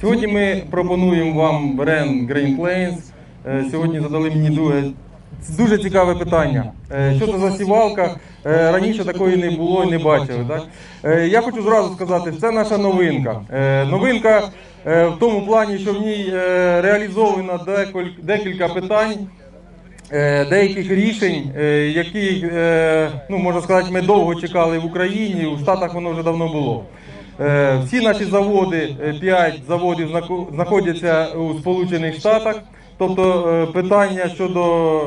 Сьогодні ми пропонуємо вам бренд Green Plains. Е, Сьогодні задали мені дуже, дуже цікаве питання. Е, Що це за сівалка? Е, Раніше такої не було і не бачили. Так? Е, Я хочу зразу сказати, це наша новинка. Е, Новинка е, в тому плані, що в ній е, реалізовано декілька питань. Е, деяких рішень, е, які, е, ну можна сказати, ми довго чекали в Україні, у Штатах воно вже давно було. Е, Всі наші заводи, 5 заводів знаходяться у Сполучених Штатах. Тобто е, питання щодо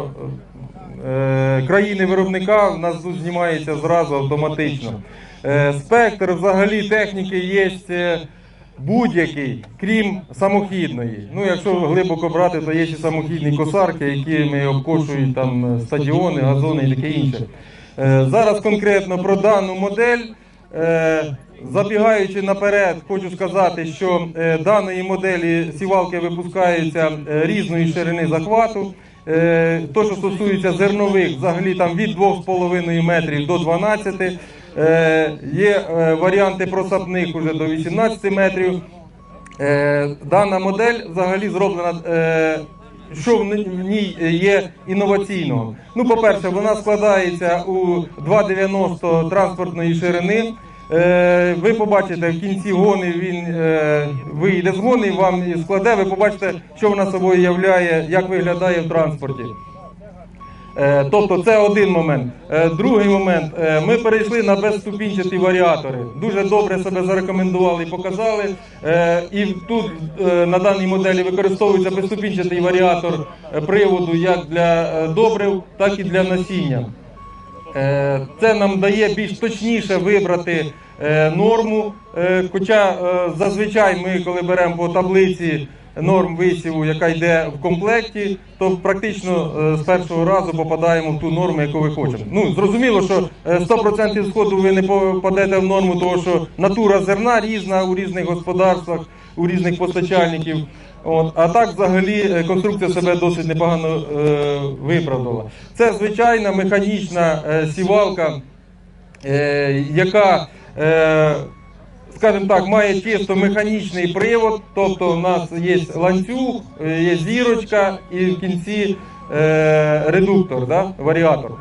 е, країни виробника в нас тут знімається зразу автоматично. Е, Спектр взагалі техніки є е, будь-який, крім самохідної. Ну, якщо глибоко брати, то є ще самохідні косарки, якими обкошують там стадіони, газони і таке інше. Е, Зараз конкретно про дану модель. Забігаючи наперед, хочу сказати, що е, даної моделі сівалки випускаються е, різної ширини захвату. Е, То, що стосується зернових, взагалі там від 2,5 метрів до 12. Е, Є варіанти просапних уже до 18 метрів. Дана модель взагалі зроблена. Що в ній є інноваційного? Ну, по-перше, вона складається у 2,90 транспортної ширини. Е, Ви побачите в кінці гони він е, вийде з гони, вам складе. Ви побачите, що вона собою являє, як виглядає в транспорті. Е, Тобто це один момент. Другий момент. Ми перейшли на безступінчаті варіатори. Дуже добре себе зарекомендували і показали. І тут на даній моделі використовується безступінчатий варіатор приводу як для добрив, так і для насіння. Це нам дає більш точніше вибрати норму. Е, Хоча е, зазвичай ми, коли беремо по таблиці норм висіву, яка йде в комплекті, то практично е, з першого разу попадаємо в ту норму, яку ви хочемо. Ну зрозуміло, що е, 100% сходу ви не попадете в норму, тому що натура зерна різна у різних господарствах, у різних постачальників. От, а так, взагалі, е, конструкція себе досить непогано е, виправдала. Це звичайна механічна е, сівалка, е, яка, е, скажімо так, має чисто механічний привод, тобто в нас є ланцюг, е, є зірочка і в кінці е, редуктор, да, варіатор.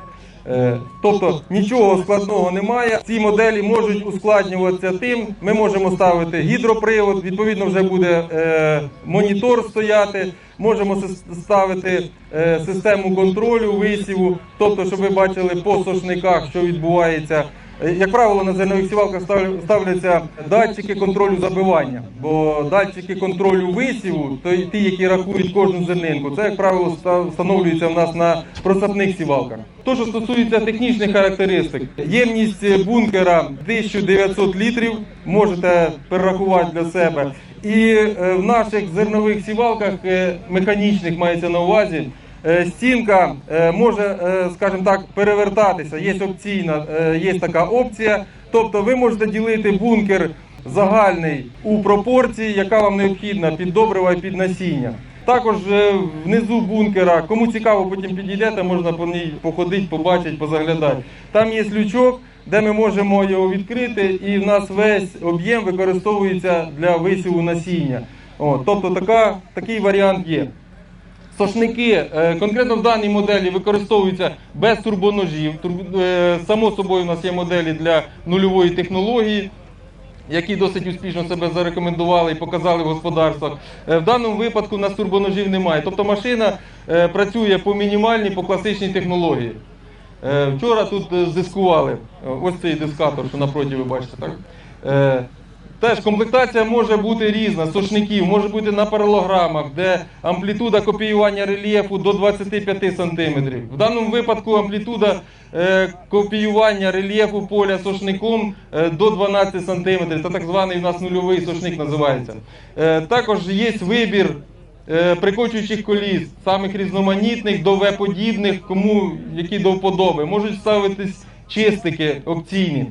Е, Тобто нічого складного немає. Ці моделі можуть ускладнюватися тим. Ми можемо ставити гідропривод, відповідно, вже буде е, монітор стояти. Можемо ставити е, систему контролю висіву, тобто, щоб ви бачили по сошниках, що відбувається. Е, Як правило, на зернових сівалках ставляться датчики контролю забивання, бо датчики контролю висіву, то ті, які рахують кожну зернинку, це, як правило, встановлюється в нас на просапних сівалках. То, що стосується технічних характеристик, ємність бункера 1900 літрів, можете перерахувати для себе. І е, в наших зернових сівалках е, механічних мається на увазі. Е, Стінка е, може, е, скажімо так, перевертатися. Є опційна, є така опція. Тобто ви можете ділити бункер загальний у пропорції, яка вам необхідна під добрива і під насіння. Також внизу бункера, кому цікаво, потім підійдете, можна по ній походити, побачити, позаглядати. Там є лючок, де ми можемо його відкрити, і в нас весь об'єм використовується для висіву насіння. От, тобто така, такий варіант є. Сошники е, конкретно в даній моделі використовуються без турбоножів. Е, Само собою у нас є моделі для нульової технології, які досить успішно себе зарекомендували і показали в господарствах. Е, В даному випадку у нас турбоножів немає. Тобто машина працює по мінімальній, по класичній технології. Вчора тут дискували. Ось цей дискатор, що напроти ви бачите. Так? Теж комплектація може бути різна, сошників, може бути на паралограмах, де амплітуда копіювання рельєфу до 25 см. В даному випадку амплітуда е, копіювання рельєфу поля сошником е, до 12 см. Це так званий у нас нульовий сошник називається. Е, також є вибір прикочуючих коліс, самих різноманітних, до В-подібних, кому які до вподоби. Можуть ставитись чистики опційні.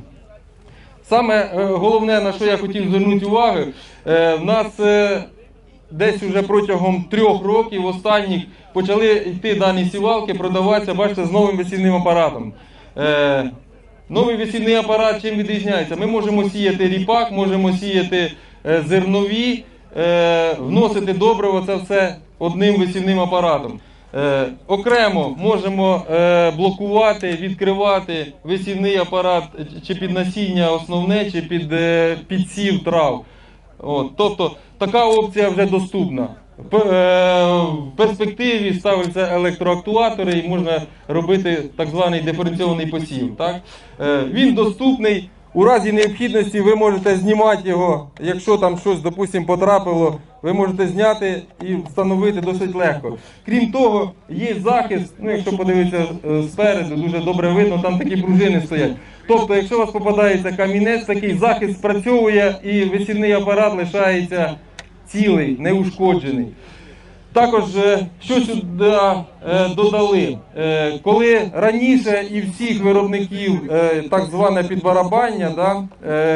Саме е, головне, на що я хотів звернути увагу, е, в нас е, десь вже протягом трьох років останніх почали йти дані сівалки, продаватися, бачите, з новим весільним апаратом. Новий весільний апарат чим відрізняється? Ми можемо сіяти ріпак, можемо сіяти зернові, вносити добриво, це все одним висівним апаратом. Е, окремо можемо е, блокувати, відкривати висівний апарат чи під насіння основне, чи під е, підсів трав. От, тобто така опція вже доступна. П- е, В перспективі ставляться електроактуатори і можна робити так званий диференційований посів. Так? Е, Він доступний. У разі необхідності ви можете знімати його, якщо там щось, допустимо, потрапило, ви можете зняти і встановити досить легко. Крім того, є захист, ну якщо подивитися е, спереду, дуже добре видно, там такі пружини стоять. Тобто, якщо у вас попадається камінець, такий захист спрацьовує і висівний апарат лишається цілий, неушкоджений. Також е, що сюди е, додали? Е, Коли раніше і всіх виробників так зване підбарабання, да,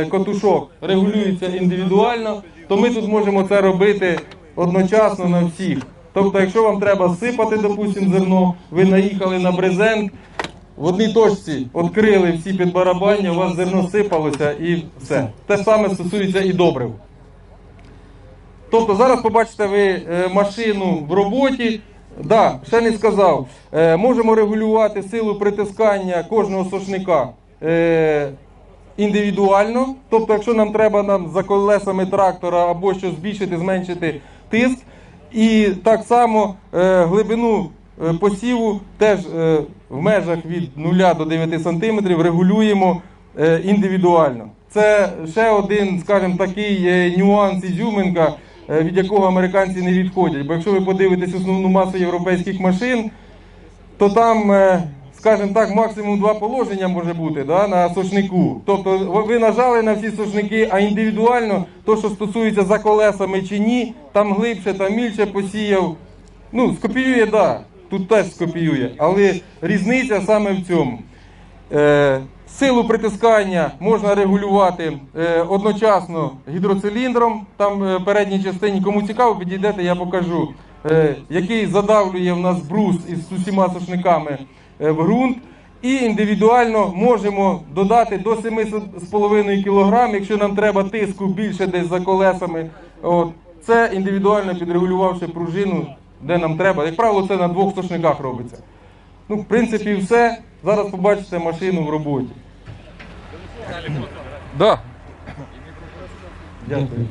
котушок регулюється індивідуально, то ми тут можемо це робити одночасно на всіх. Тобто, якщо вам треба сипати, допустимо, зерно, ви наїхали на брезент, в одній точці відкрили всі підбарабання, у вас зерно сипалося і все. Те саме стосується і добрив. Тобто зараз побачите ви е, машину в роботі. Да, ще не сказав. Е, можемо регулювати силу притискання кожного сошника е, індивідуально. Тобто, якщо нам треба нам за колесами трактора або що збільшити, зменшити тиск. І так само глибину посіву теж в межах від 0 до 9 см регулюємо індивідуально. Це ще один, скажімо, такий нюанс ізюминка, від якого американці не відходять. Бо якщо ви подивитесь основну масу європейських машин, то там, е, скажімо так, максимум два положення може бути да, на сошнику. Тобто ви- нажали на всі сошники, а індивідуально, то, що стосується за колесами чи ні, там глибше, там мільше посіяв. Ну, скопіює, так, да, тут теж скопіює, але різниця саме в цьому. Е, силу притискання можна регулювати е, одночасно гідроциліндром. Там е, передній частині, кому цікаво, підійдете, я покажу, е, який задавлює в нас брус із усіма сошниками е, в ґрунт. І індивідуально можемо додати до 7,5 кг, якщо нам треба тиску більше десь за колесами. От. Це індивідуально підрегулювавши пружину, де нам треба. Як правило, це на двох сошниках робиться. Ну, в принципі, все. Зараз побачите машину в роботі. Да. Дякую.